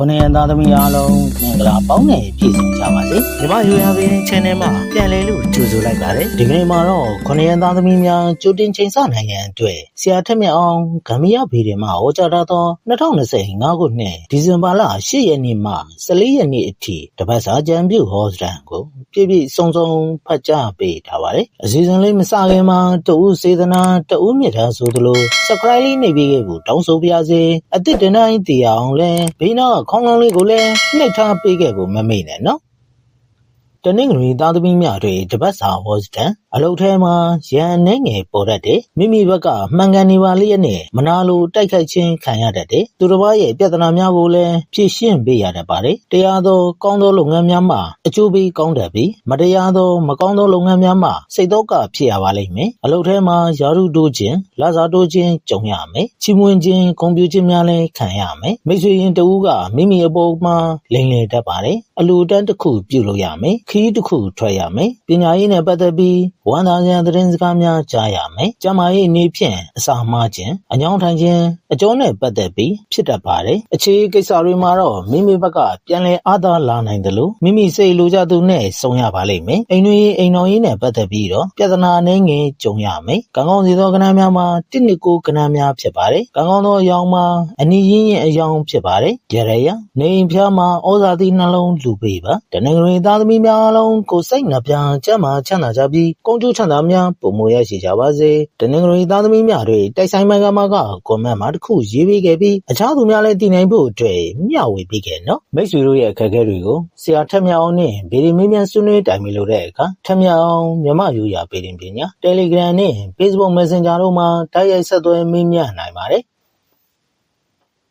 ခုနှစ်ရက်သားသမီးအားလုံးမင်္ဂလာပေါင်းနဲ့ပြည့်စုံကြပါစေ။ဒီမယူရပင်း channel မှာပြန်လည်လို့ကြိုဆိုလိုက်ပါတယ်။ဒီကနေ့မှာတော့ခုနှစ်ရက်သားသမီးများကြိုတင်ချိန်ဆနိုင်ရန်အတွက်ဆရာထက်မြတ်အောင်ဂမ်ဘီယာဗီဒီမှာဟောကြားထားသော2025ခုနှစ်ဒီဇင်ဘာလ10ရက်နေ့မှ14ရက်နေ့အထိတပတ်စာကြံပြုဟောစတန်ကိုပြည့်ပြည့်စုံစုံဖတ်ကြားပေးထားပါတယ်။အစီအစဉ်လေးမစခင်မှာတဦးစေတနာတဦးမြတ်တာဆိုသလို subscribe လေးနှိပ်ပေးခဲ့ဖို့တောင်းဆိုပါရစေ။အစ်စ်တင်တိုင်းတည်အောင်လဲဘေးနားခေါင်းလောင်းလေးကိုလည်းနှိပ်ထားပေးခဲ့ဖို့မမေ့နဲ့နော်။တနင်္ဂနွေသားသမီးများတွေတပတ်စာဟောစတန်အလုတ်ထဲမှာရန်နှဲငယ်ပေါ်တတ်တယ်မိမိဘက်ကမှန်ကန်နေပါလျက်နဲ့မနာလိုတိုက်ခိုက်ခြင်းခံရတတ်တယ်သူတစ်ပါးရဲ့ပြဿနာများကိုလည်းဖြေရှင်းပေးရတတ်ပါတယ်တရားသောကောင်းသောလုပ်ငန်းများမှာအကျိုးပေးကောင်းတတ်ပြီးမတရားသောမကောင်းသောလုပ်ငန်းများမှာစိတ်တော့ကဖြစ်ရပါလိမ့်မယ်အလုတ်ထဲမှာယာရုတိုးခြင်းလာစားတိုးခြင်းကြုံရမယ်ချီးမွမ်းခြင်းဂုဏ်ပြုခြင်းများလည်းခံရမယ်မိတ်ဆွေရင်တဦးကမိမိအပေါ်မှာလိမ်လည်တတ်ပါတယ်အလူတန်းတစ်ခုပြုလုပ်ရမယ်ခီးတစ်ခုထွက်ရမယ်ပညာရေးနဲ့ပတ်သက်ပြီးဝမ်းသာစရာသတင်းစကားများကြားရမယ်။ကျမရဲ့နေဖြင့်အစာမှားခြင်းအညောင်းထိုင်ခြင်းအကျောင်းနဲ့ပတ်သက်ပြီးဖြစ်တတ်ပါတယ်။အခြေကိစ္စတွေမှာတော့မိမိဘက်ကပြန်လည်အားသာလာနိုင်တယ်လို့မိမိစိတ်လိုချသူနဲ့ဆုံရပါလိမ့်မယ်။အိမ်တွင်အိမ်တော်ရေးနဲ့ပတ်သက်ပြီးတော့ပြဿနာအနေငယ်ကြုံရမယ်။ကံကောင်းစီသောကဏ္ဍများမှာတစ်နှစ်ကိုကဏ္ဍများဖြစ်ပါတယ်။ကံကောင်းသောအယောင်မှာအနီးရင်းရင်အယောင်ဖြစ်ပါတယ်။ရရရနေအိမ်ဖျားမှာဩဇာတိနှလုံးလူပေးပါ။တနင်္ဂနွေသားသမီးများအလုံးကိုစိတ်နှပြကျမ်းမာချမ်းသာကြပြီးကုန်းကျိုးချမ်းသာများပုံမရရှိကြပါစေ။တနင်္ဂနွေသားသမီးများတွေတိုက်ဆိုင်မန်ကမာကကွန်မန့်မှာတစ်ခုရေးပေးခဲ့ပြီးအခြားသူများလည်းတည်နိုင်ဖို့အတွက်မျှဝေပေးခဲ့နော်။မိတ်ဆွေတို့ရဲ့အခက်အခဲတွေကိုဆရာထက်မြအောင်နဲ့ဗီဒီမင်းမြန်ဆွေးနွေးတိုင်ပင်လို့တဲ့အခါထက်မြအောင်မြမယူရာပေးတင်ပညာ Telegram နဲ့ Facebook Messenger တို့မှာတိုက်ရိုက်ဆက်သွယ်မေးမြန်းနိုင်ပါတယ်။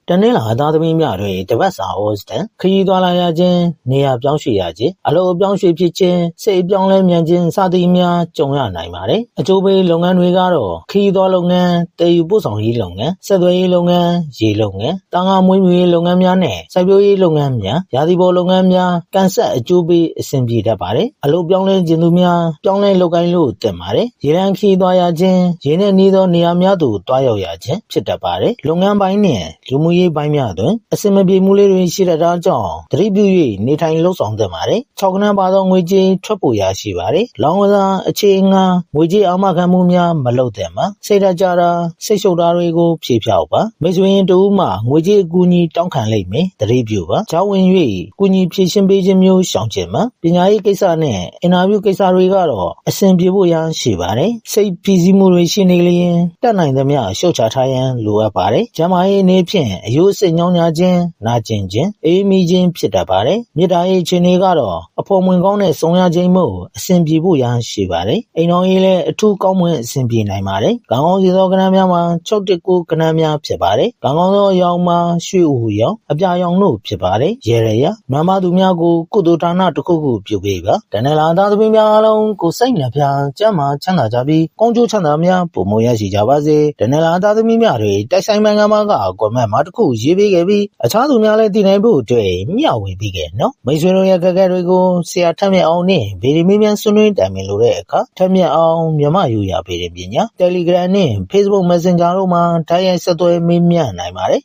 တနင်္လာသားသမီးများတွင်တပတ်စာဩစတန်ခရီးသွားလာရခြင်းနေရာပြောင်းရွှေ့ရခြင်းအလုပ်အပြောင်းရွှေ့ဖြစ်ခြင်းစိတ်အပြောင်းလဲမြန်ခြင်းစသည်များကြုံရနိုင်ပါတယ်အကျိုးပေးလုပ်ငန်းတွေကတော့ခရီးသွားလုပ်ငန်းတည်ယူပို့ဆောင်ရေးလုပ်ငန်းဆက်သွယ်ရေးလုပ်ငန်းရေလုပ်ငန်းတာငါမွေးမြူရေးလုပ်ငန်းများနဲ့စိုက်ပျိုးရေးလုပ်ငန်းများရာသီပေါ်လုပ်ငန်းများကန်ဆက်အကျိုးပေးအဆင်ပြေတတ်ပါတယ်အလုပ်ပြောင်းလဲခြင်းသူများပြောင်းလဲလုပ်ကိုင်းလို့တင်ပါတယ်ရေလံခရီးသွားရခြင်းရေနဲ့နီးသောနေရာများသို့တွားရောက်ရခြင်းဖြစ်တတ်ပါတယ်လုပ်ငန်းပိုင်းနဲ့လူမှုရေးပိုင်းများတွင်အဆင်မပြေမှုလေးတွေရှိတတ်တာကြောင့်သတိပြု၍နေထိုင်လှုပ်ဆောင်သင့်ပါတယ်။၆ခဏပါသောငွေကြေးထွက်ပေါ်ရရှိပါတယ်။လောင်းကစားအခြေငှားငွေကြေးအာမခံမှုများမလုပ်သင့်ပါ။စိတ်ဓာတ်ကြတာစိတ်ရှုပ်တာတွေကိုဖြေဖျောက်ပါ။မိတ်ဆွေရင်တူမှငွေကြေးအကူအညီတောင်းခံလိမ့်မယ်။သတိပြုပါ။ကြောင်းဝင်၍ကူညီဖြည့်ရှင်းပေးခြင်းမျိုးရှောင်ကျဉ်ပါ။ပညာရေးကိစ္စနဲ့အင်တာဗျူးကိစ္စတွေကတော့အဆင်ပြေဖို့ရန်ရှိပါတယ်။စိတ်ဖိစီးမှုတွေရှိနေလျင်တက်နိုင်သမျှရှုတ်ချထားရန်လိုအပ်ပါတယ်။ကျမရဲ့အနေဖြင့်အယိုးစိတ်ညောင်းညာခြင်းနာကျင်ခြင်းအေးမိခြင်းဖြစ်တတ်ပါတယ်။မေတ္တာရေးခြင်းတွေကတော့အဖော်မွင်ကောင်းတဲ့ဆုံးရခြင်းမို့အစဉ်ပြေဖို့ရန်ရှိပါတယ်။အိမ်တော်ရေးလည်းအထူးကောင်းမွန်အစဉ်ပြေနိုင်ပါတယ်။ကံကောင်းစီသောကဏ္ဍများမှာ619ကဏ္ဍများဖြစ်ပါတယ်။ကံကောင်းသောအယောင်မှာရွှေဦးရောင်အပြာရောင်တို့ဖြစ်ပါတယ်။ရေရရနမသူများကိုကုသိုလ်ဒါနတစ်ခုခုပြုပေးပါ။တဏ္ဍလာသားသမီးများအလုံးကိုစိတ်နှပြကျမ်းမာချမ်းသာကြပြီးကောင်းကျိုးချမ်းသာများပုံမရရှိကြပါစေ။တဏ္ဍလာသားသမီးများတွေတိုက်ဆိုင်မှန်ကမှာကကွန်မန့်မှာတစ်ခုရေးပေးခဲ့ပြီးအခြားသူများလည်းတည်နိုင်ဖို့အတွက်မျှဝေပေးခဲ့နော်မိတ်ဆွေတို့ရဲ့ခက်ခဲတွေကိုဆရာထက်မြက်အောင်နဲ့ဗီဒီမီမြန်ဆွေးနွေးတိုင်ပင်လို့တဲ့အခါထက်မြက်အောင်မြမယူရပေးတဲ့ပညာ Telegram နဲ့ Facebook Messenger တို့မှာတိုက်ရိုက်ဆက်သွယ်မေးမြန်းနိုင်ပါတယ်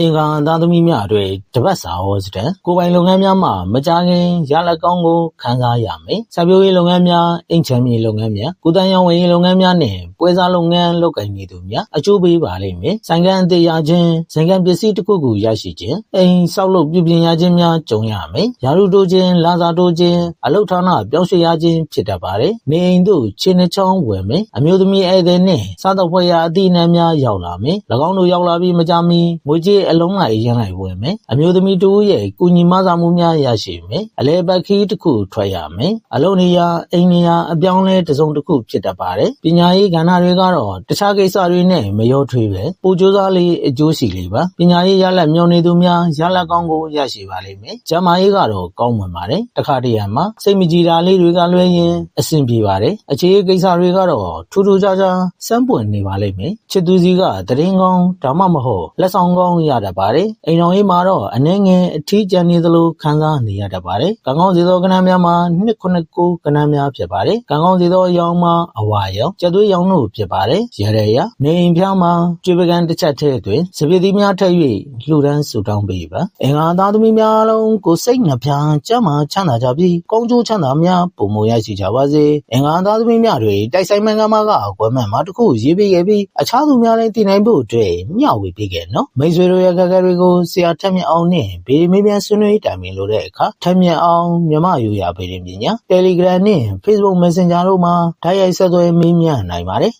အင်္ဂါသားသမီးများအတွက်တပတ်စာဟောစတဲ့ကိုပိုင်လုပ်ငန်းများမှာမကြခင်ရလက်ကောင်းကိုခန်းစားရမယ်။စာပြိုးရေးလုပ်ငန်းများအိမ်ချမ်းမြေလုပ်ငန်းများကုသရေးဝန်ရေးလုပ်ငန်းများနဲ့ပွဲစားလုပ်ငန်းလုပ်ကိုင်နေသူများအကျိုးပေးပါလိမ့်မယ်။ဆိုင်ကန်အသေးရခြင်းဆိုင်ကန်ပစ္စည်းတစ်ခုခုရရှိခြင်းအိမ်ဆောက်လုပ်ပြုပြင်ရခြင်းများကြုံရမယ်။ရာလူတိုးခြင်းလာစာတိုးခြင်းအလုဌာနပြောင်းရွှေ့ရခြင်းဖြစ်တတ်ပါတယ်။နေအိမ်တို့ခြေနှချောင်းဝယ်မယ်။အမျိုးသမီးဧည့်သည်နှင့်စားတော့ဖွဲ့ရာအသီးနှံများရောက်လာမယ်။၎င်းတို့ရောက်လာပြီးမကြမီငွေကြေးအလုံးလိုက်ရမ်းလိုက်ဝင်မယ်အမျိုးသမီးတူရဲ့ကုညီမဆာမှုများရရှိမယ်အလဲပတ်ခီးတစ်ခုထွက်ရမယ်အလုံးနေရအိမ်နေရအပြောင်းလဲတစ်စုံတစ်ခုဖြစ်တတ်ပါတယ်ပညာရေးကဏ္ဍတွေကတော့တခြားကိစ္စတွေနဲ့မရောထွေးပဲပိုကြိုးစားလေးအကျိုးရှိလေးပါပညာရေးရလက်မျောနေသူများရလက်ကောင်းကိုရရှိပါလိမ့်မယ်ကျမရေးကတော့ကောင်းမွန်ပါတယ်တခါတရံမှာစိတ်မကြည်တာလေးတွေကလွဲရင်အဆင်ပြေပါတယ်အခြေကိစ္စတွေကတော့ထူးထူးခြားခြားစမ်းပွင့်နေပါလိမ့်မယ်ချစ်သူစီကတရင်ကောင်းဒါမှမဟုတ်လက်ဆောင်ကောင်းရတတ်ပါတယ်အိမ်တော်ရေးမှာတော့အနှဲငယ်အထီးကျန်နေသလိုခံစားနေရတတ်ပါတယ်ကံကောင်းစေသောကဏ္ဍများမှာ299ကဏ္ဍများဖြစ်ပါတယ်ကံကောင်းစေသောရောင်မှာအဝါရောင်ကျက်သွေးရောင်တို့ဖြစ်ပါတယ်ရရရနေအိမ်ဖျားမှာကျွေပကံတစ်ချက်ထဲတွင်စပစ်သီးများထည့်၍လှူဒန်းဆူတောင်းပေးပါအင်္ဂါသားသမီးများလုံးကိုစိတ်နှဖျားကြမ်းမှချမ်းသာကြပြီးကောင်းကျိုးချမ်းသာများပုံမရရှိကြပါစေအင်္ဂါသားသမီးများတွေတိုက်ဆိုင်မှန်ကမှာကအကွယ်မှန်မှာတစ်ခုရေးပေးခဲ့ပြီးအခြားသူများလည်းတည်နိုင်ဖို့အတွက်မျှဝေပေးခဲ့နော်မိတ်ဆွေတို့ရဲ့ခက်ခဲတွေကိုဆရာထက်မြက်အောင်နဲ့ဗီဒီမေးပြန်ဆွေးနွေးတိုင်ပင်လို့တဲ့အခါထက်မြက်အောင်မြမယူရပေးတဲ့ပညာ Telegram နဲ့ Facebook Messenger တို့မှာဓာတ်ရိုက်ဆက်သွယ်မေးမြန်းနိုင်ပါတယ်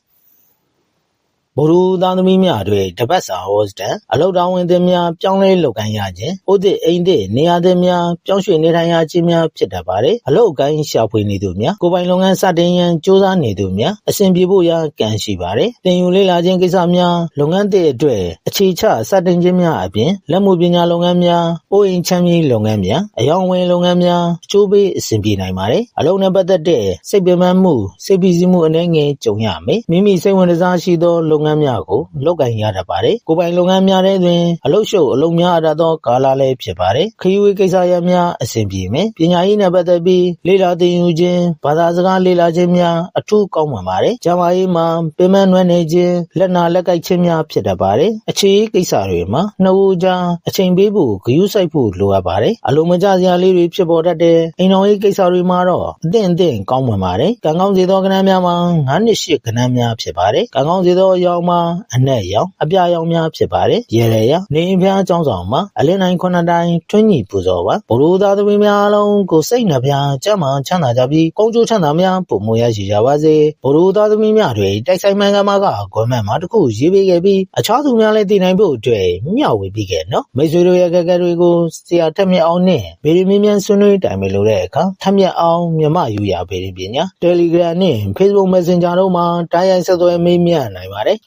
ဗုဒ္ဓသားသမီးများတွေတပတ်စာဟောစတန်အလောက်တော်ဝင်သည်များပြောင်းလဲလုပ်ကိုင်းရခြင်းဥဒိအိမ်ဒိနေရာသည်များပြောင်းရွှေ့နေထိုင်ရခြင်းများဖြစ်တတ်ပါတယ်အလောက်ကိုင်းရှာဖွေနေသူများကိုယ်ပိုင်လုပ်ငန်းစတင်ရန်စ조사နေသူများအဆင်ပြေဖို့ရာကံရှိပါတယ်သင်ယူလေ့လာခြင်းကိစ္စများလုပ်ငန်းတွေအတွက်အခြေချစတင်ခြင်းများအပြင်လက်မှုပညာလုပ်ငန်းများအိုးအိမ်ချမ်းမြေလုပ်ငန်းများအယောင်ဝင်လုပ်ငန်းများအကျိုးပေးအဆင်ပြေနိုင်ပါတယ်အလုံးနဲ့ပတ်သက်တဲ့စိတ်ပင်ပန်းမှုစိတ်ပီစီမှုအနေငယ်ကြုံရမယ်မိမိစိတ်ဝင်စားရှိသောလုပ်ငန်းများကိုလုပ်ကိုင်ရတတ်ပါတယ်ကိုယ်ပိုင်လုပ်ငန်းများထဲတွင်အလုပ်ရှုပ်အလုပ်များအပ်သောကာလလည်းဖြစ်ပါတယ်ခရီးဝေးကိစ္စရပ်များအဆင်ပြေမယ်ပညာရေးနဲ့ပတ်သက်ပြီးလေ့လာသင်ယူခြင်းဘာသာစကားလေ့လာခြင်းများအထူးကောင်းမွန်ပါတယ်ကျန်းမာရေးမှာပင်မနွမ်းနေခြင်းလက်နာလက်ကိုက်ခြင်းများဖြစ်တတ်ပါတယ်အခြေကိစ္စတွေမှာနှစ်ဦးကြားအချိန်ပေးဖို့ဂရုစိုက်ဖို့လိုအပ်ပါတယ်အလုံးမကျစရာလေးတွေဖြစ်ပေါ်တတ်တဲ့အိမ်တော်ရေးကိစ္စတွေမှာတော့အသင့်အသင့်ကောင်းမွန်ပါတယ်ကံကောင်းစေသောကဏ္ဍများမှာ9နှစ်8ကဏ္ဍများဖြစ်ပါတယ်ကံကောင်းစေသောအရောင်မှာအနက်ရောင်အပြရောင်များဖြစ်ပါတယ်ရေလေရနေဖျားကျောင်းဆောင်မှာအလင်းတိုင်းခုနှစ်တိုင်းထွန်းညီပူဇော်ပါဘရိုးသားသမီးများလုံးကိုစိတ်နှဖျားကြမ်းမှချမ်းသာကြပြီးကောင်းကျိုးချမ်းသာများပုံမရရှိကြပါစေဘရိုးသားသမီးများတွေတိုက်ဆိုင်မှန်ကမှာကဂွမ်းမန်မှာတခုရေးပေးခဲ့ပြီးအခြားသူများလည်းတည်နိုင်ဖို့အတွက်မျှဝေပေးခဲ့နော်မိတ်ဆွေတို့ရဲ့ကကတွေကိုဆရာထက်မြက်အောင်နဲ့ဗီဒီမင်းမြန်ဆွေးနွေးတိုင်ပင်လို့တဲ့အခါထက်မြက်အောင်မြမယူရဗီဒီပညာ Telegram နဲ့ Facebook Messenger တို့မှာတိုင်းရိုက်ဆက်သွယ်မေးမြန်းနိုင်ပါတယ်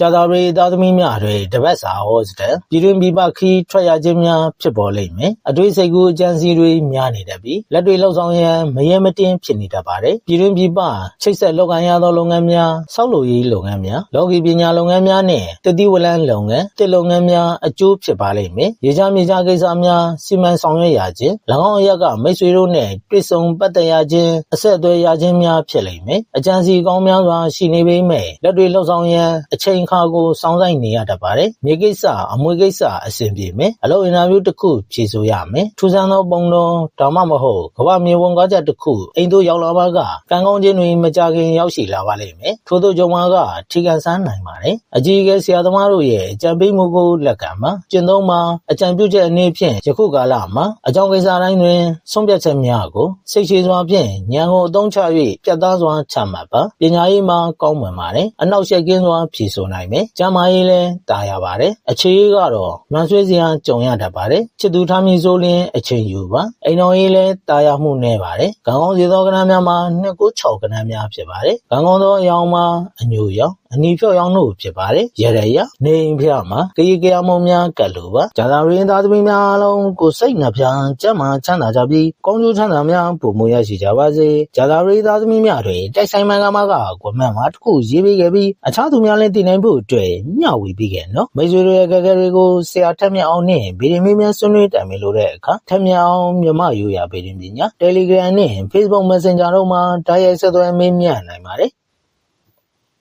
ကြာသပတေးသားသမီးများတွေတပတ်စာဟောစတဲ့ပြည်တွင်းပြည်ပခီးထွက်ရခြင်းများဖြစ်ပေါ်လိမ့်မယ်အတွေ့စိတ်ကူးအကြံစီတွေများနေတတ်ပြီးလက်တွေလှုပ်ဆောင်ရန်မရဲမတင်ဖြစ်နေတတ်ပါတယ်ပြည်တွင်းပြည်ပချိတ်ဆက်လုပ်ကိုင်ရသောလုပ်ငန်းများစောက်လုပ်ရေးလုပ်ငန်းများလောကီပညာလုပ်ငန်းများနဲ့တတိဝလန်းလုပ်ငန်းတစ်လုပ်ငန်းများအကျိုးဖြစ်ပါလိမ့်မယ်ရေချမြေချကိစ္စများစီမံဆောင်ရွက်ရခြင်း၎င်းအရက်ကမိတ်ဆွေတို့နဲ့တွေ့ဆုံပတ်သက်ရခြင်းအဆက်အသွယ်ရခြင်းများဖြစ်လိမ့်မယ်အကြံစီကောင်းများစွာရှိနေပေမဲ့လက်တွေလှုပ်ဆောင်ရန်အချိန်ခါကိုစောင့်ဆိုင်နေရတတ်ပါတယ်။မြေကိစ္စအမွေကိစ္စအဆင်ပြေမယ်။အလုပ်အင်တာဗျူးတစ်ခုဖြေဆိုရမယ်။ထူးဆန်းသောပုံတော်ဒါမှမဟုတ်ကမ္ဘာမြေဝန်ကားချက်တစ်ခုအိမ်သို့ရောက်လာပါကကံကောင်းခြင်းတွေမကြခင်ရောက်ရှိလာပါလိမ့်မယ်။ထို့သောကြောင့်မှာကထီကန်ဆန်းနိုင်ပါတယ်။အကြီးအကဲဆရာသမားတို့ရဲ့အကြံပေးမှုကိုလက်ခံပါ။ကျင့်သုံးမှာအကြံပြုချက်အနေဖြင့်ယခုကာလမှာအကြောင်းကိစ္စတိုင်းတွင်ဆုံးဖြတ်ချက်များကိုစိတ်ရှိစွာဖြင့်ဉာဏ်ကိုအသုံးချ၍ပြတ်သားစွာချမှတ်ပါ။ပညာရေးမှာကောင်းမွန်ပါတယ်။အနောက်ရှက်ကင်းစွာဖြေဆိုနိုင်မယ်ကျမ်းမာရေးလည်းတာရပါတယ်အခြေရေးကတော့မန်ဆွဲစရာကြုံရတတ်ပါတယ်ချစ်သူထားမည်ဆိုလျင်အချိန်ယူပါအိမ်တော်ရေးလည်းတာရမှုနေပါတယ်ကံကောင်းစေသောကဏ္ဍများမှာ296ကဏ္ဍများဖြစ်ပါတယ်ကံကောင်းသောအယောင်မှာအညိုရောင်အနီဖြော့ရောင်တို့ဖြစ်ပါတယ်ရရရနေအိမ်ဖျားမှာကရေကရမုံများကတ်လိုပါဂျာသာရင်းသားသမီးများအလုံးကိုစိတ်နှဖျားကြက်မှချမ်းသာကြပြီးကောင်းကျိုးချမ်းသာများပုံမရရှိကြပါစေဂျာသာရင်းသားသမီးများတွေတိုက်ဆိုင်မှန်ကမှာကကွန်မန့်မှာတခုရေးပေးခဲ့ပြီးအခြားသူများလည်းတည်နိုင်ဖို့အတွက်မျှဝေပေးခဲ့နော်မိတ်ဆွေတို့ရဲ့ကကတွေကိုဆရာထက်မြအောင်နဲ့ဗီဒီမင်းများဆွေးနွေးတိုင်ပင်လို့တဲ့အခါထက်မြအောင်မြမယူရဗီဒီပညာ Telegram နဲ့ Facebook Messenger တို့မှာတိုက်ရိုက်ဆက်သွယ်မေးမြန်းနိုင်ပါတယ်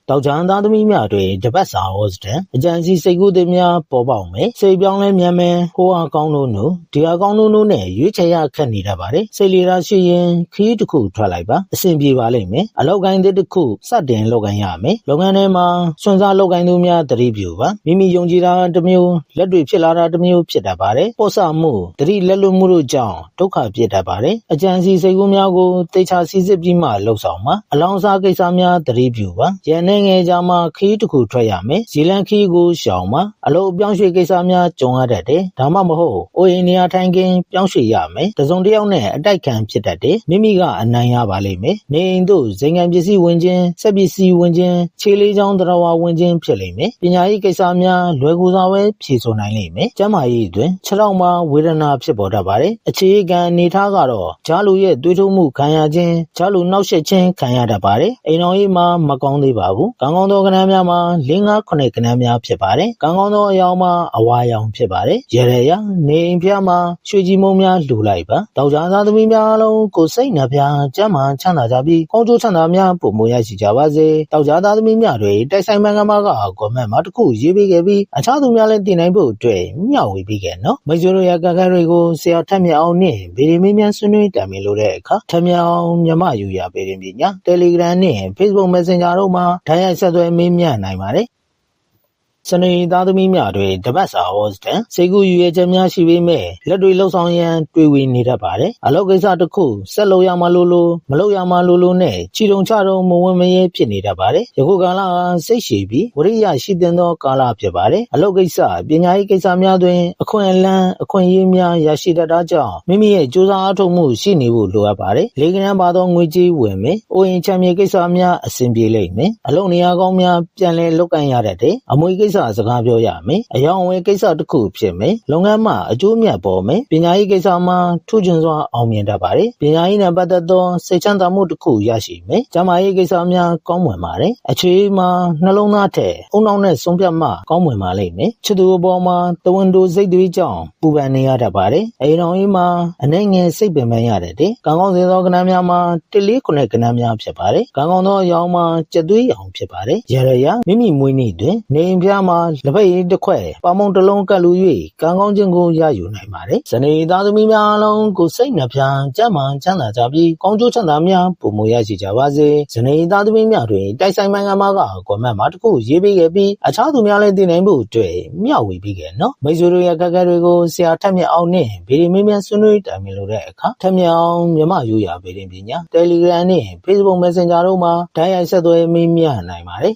တောက်ချမ်းသားသမီးများတွင်တပတ်စာဟောစတန်အကြံစီစိတ်ကူးသည်များပေါ်ပေါက်မယ်စိတ်ပြောင်းလဲမြန်မယ်ဟိုအားကောင်းလို့နို့ဒီအားကောင်းလို့နို့နဲ့ရွေးချယ်ရခက်နေတတ်ပါတယ်စိတ်လီရာရှိရင်ခီးတစ်ခုထွက်လိုက်ပါအဆင်ပြေပါလိမ့်မယ်အလောက်ကိုင်းတစ်ခုစတင်လောက်ကိုင်းရမယ်လုပ်ငန်းထဲမှာစွန့်စားလောက်ကိုင်းသူများတတိပြုပါမိမိယုံကြည်တာတစ်မျိုးလက်တွေဖြစ်လာတာတစ်မျိုးဖြစ်တတ်ပါတယ်ပေါ့ဆမှုတတိလက်လွတ်မှုတို့ကြောင့်ဒုက္ခဖြစ်တတ်ပါတယ်အကြံစီစိတ်ကူးများကိုတေချာစီစစ်ပြီးမှလှုပ်ဆောင်ပါအလောင်းစားကိစ္စများတတိပြုပါရန်နေငယ်ကြမှာခီးတစ်ခုထွက်ရမယ်ဇီလန်ခီးကိုရှောင်ပါအလုပ်ပြောင်းရွှေ့ကိစ္စများကြုံရတတ်တယ်ဒါမှမဟုတ်အိုးအိမ်နေရာထိုင်ခင်းပြောင်းရွှေ့ရမယ်တစုံတစ်ယောက်နဲ့အတိုက်ခံဖြစ်တတ်တယ်မိမိကအနိုင်ရပါလိမ့်မယ်နေအိမ်တို့ဇင်ငံပစ္စည်းဝင်ခြင်းစက်ပစ္စည်းဝင်ခြင်းခြေလေးချောင်းတရားဝဝင်ခြင်းဖြစ်လိမ့်မယ်ပညာရေးကိစ္စများလွယ်ကူစွာပဲဖြေဆိုနိုင်လိမ့်မယ်ကျန်းမာရေးအတွင်းခြေထောက်မှာဝေဒနာဖြစ်ပေါ်တတ်ပါတယ်အခြေခံအနေထားကတော့ဂျာလူရဲ့တွေးထုတ်မှုခံရခြင်းဂျာလူနှောက်ယှက်ခြင်းခံရတတ်ပါတယ်အိမ်တော်ရေးမှာမကောင်းသေးပါဘူးကံကောင်းသောကဏ္ဍများမှာ၄၅ခုနှစ်ကဏ္ဍများဖြစ်ပါတယ်ကံကောင်းသောအယောင်မှာအဝါရောင်ဖြစ်ပါတယ်ရရရနေအိမ်ဖျားမှာရွှေကြီးမုံများလှူလိုက်ပါတောက်ကြသားသမီးများအားလုံးကိုယ်စိတ်နှပြကျမ်းမာချမ်းသာကြပြီးကောင်းကျိုးချမ်းသာများပုံမရရှိကြပါစေတောက်ကြသားသမီးများတွေတိုက်ဆိုင်မန်ကမာကကောမန့်မှာတစ်ခုရေးပေးခဲ့ပြီးအခြားသူများလည်းတင်နိုင်ဖို့အတွက်မျှဝေပေးခဲ့နော်မိတ်ဆွေတို့ရဲ့ကံကံတွေကိုဆရာထက်မြတ်အောင်နဲ့ဗီဒီမင်းများဆွေးနွေးတိုင်ပင်လို့တဲ့အခါထက်မြတ်အောင်မြမယူရပေးရင်ပညာ Telegram နဲ့ Facebook Messenger တို့မှာဓာတ်ရိုက်ဆက်သွယ်မေးမြန်းနိုင်ပါတယ် စနေသားသမီးများတွေတပတ်စာဟောစတန်စေကူယူရချက်များရှိပေမဲ့လက်တွေလှုပ်ဆောင်ရန်တွေ့ဝေနေတတ်ပါတယ်အလုပ်ကိစ္စတစ်ခုဆက်လုပ်ရမှလို့လို့မလုပ်ရမှလို့လို့နဲ့ချီတုံချတုံမဝင်မရဲဖြစ်နေတတ်ပါတယ်ယခုကာလကစိတ်ရှည်ပြီးဝရိယရှိတဲ့သောကာလဖြစ်ပါတယ်အလုပ်ကိစ္စပညာရေးကိစ္စများတွင်အခွင့်အလမ်းအခွင့်အရေးများရရှိတတ်တာကြောင့်မိမိရဲ့ကြိုးစားအားထုတ်မှုရှိနေဖို့လိုအပ်ပါတယ်လေကနန်းပါသောငွေကြေးဝင်မယ်အိုရင်ချမ်းမြေကိစ္စများအဆင်ပြေလိမ့်မယ်အလုပ်နေရာကောင်းများပြန်လည်လုပ်ကိုင်ရတတ်တယ်အမွေကိစ္စစကားပြောရမယ်အယောင်အဝယ်ကိစ္စတစ်ခုဖြစ်မယ်လုပ်ငန်းမှာအကျိုးမြတ်ပေါ်မယ်ပညာရေးကိစ္စမှာထူးချွန်စွာအောင်မြင်တတ်ပါတယ်ပညာရေးနဲ့ပတ်သက်သောစိတ်ချမ်းသာမှုတစ်ခုရရှိမယ်ကျန်းမာရေးကိစ္စများကောင်းမွန်ပါတယ်အခြေမှာနှလုံးသားထက်အုံနောက်နဲ့ဆုံးဖြတ်မှကောင်းမွန်ပါလိမ့်မယ်ချစ်သူအပေါ်မှာတဝန်တိုစိတ်သွေးကြောင့်ပူပန်နေရတတ်ပါတယ်အိမ်တော်ကြီးမှာအနေငယ်စိတ်ပင်ပန်းရတတ်တယ်ကံကောင်းစေသောကဏ္ဍများမှာတစ်လေးခုနှစ်ကဏ္ဍများဖြစ်ပါတယ်ကံကောင်းသောအရောင်မှာကြက်သွေးရောင်ဖြစ်ပါတယ်ရရရမိမိမွေးနေ့တွင်နေအိမ်ပြားမှာလက်ဖက်ရည်တစ်ခွက်ပေါင်မုံတစ်လုံးကပ်လူ၍ကံကောင်းခြင်းကိုရယူနိုင်ပါတယ်ဇနီးသားသမီးများအလုံးကိုစိတ်နှပြကြမ်းမှချမ်းသာကြပြီးကောင်းကျိုးချမ်းသာများပုံမရရှိကြပါစေဇနီးသားသမီးများတွင်တိုက်ဆိုင်မှန်ကမာကကွန်မန့်မှာတစ်ခုရေးပေးခဲ့ပြီးအခြားသူများလည်းတင်နိုင်ဖို့အတွက်မျှဝေပေးခဲ့နော်မိတ်ဆွေတို့ရဲ့ကက်ကက်တွေကိုဆရာထက်မြက်အောင်နဲ့ဗီဒီမင်းများဆွေးနွေးတိုင်ပင်လို့တဲ့အခါထက်မြက်အောင်မြမယူရဗီဒီပညာ Telegram နဲ့ Facebook Messenger တို့မှာဓာတ်ရိုက်ဆက်သွယ်မေးမြန်းနိုင်ပါတယ်